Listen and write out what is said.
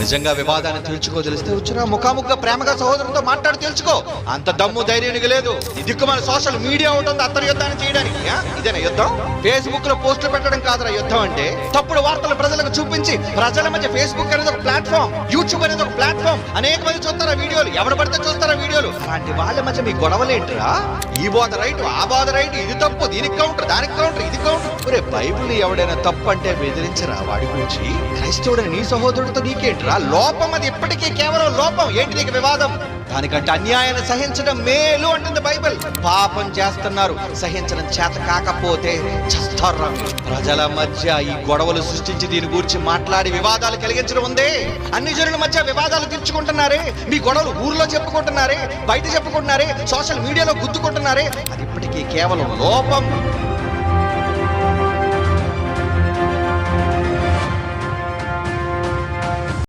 నిజంగా వివాదాన్ని తెలుసుకో తెలిస్తే వచ్చినా ముఖాముఖిగా ప్రేమగా సహోదరుతో మాట్లాడి తెలుసుకో అంత దమ్ము ధైర్యం లేదు. ఇదిక్కు దిక్కుమాల సోషల్ మీడియా ఉంటుంది? అత్తరు యుద్ధాన్ని చేయడానికి ఇదేనా యుద్ధం? ఫేస్బుక్లో పోస్టులు పెట్టడం కాదురా యుద్ధం అంటే. తప్పుడు వార్తలు ప్రజలకు చూపించి ప్రజల మధ్య ఫేస్బుక్ అనేది ఒక ప్లాట్ఫామ్ యూట్యూబ్ అనేది ఒక ప్లాట్ఫామ్. అనేక మంది చూస్తారా వీడియోలు? ఎవరు పడితే చూస్తారా వీడియోలు? అలాంటి వాళ్ళ మధ్య మీ గొడవలేంటిరా? ఈ బోధ రైట్ ఆ బోధ రైట్ ఇది తప్పు దీనికి కౌంటర్ దానికి కౌంటర్ ఒరే బైబిల్ ఎవడైనా తప్పంటే బెదిరించరా వాడి గురించి? క్రైస్తవుడని నీ సహోదరుడితో నీకేంట్రా లోపం? అది ఇప్పటికీ కేవలం లోపం. ఏంటి నీకు వివాదం? దానికంటే అన్యాయాన్ని సహించడం మేలు అంటుంది బైబిల్. పాపం చేస్తున్నారు. సహించడం చేత కాకపోతే చస్తారు? ప్రజల మధ్య ఈ గొడవలు సృష్టించి దీని గురించి మాట్లాడి వివాదాలు కలిగించడం ఉందే? అన్ని జనుల మధ్య వివాదాలు తీర్చుకుంటున్నారే? మీ గొడవలు ఊర్లో చెప్పుకుంటున్నారే? బయట చెప్పుకుంటున్నారే? సోషల్ మీడియాలో గుద్దుకుంటున్నారే? అది ఇప్పటికీ కేవలం లోపం.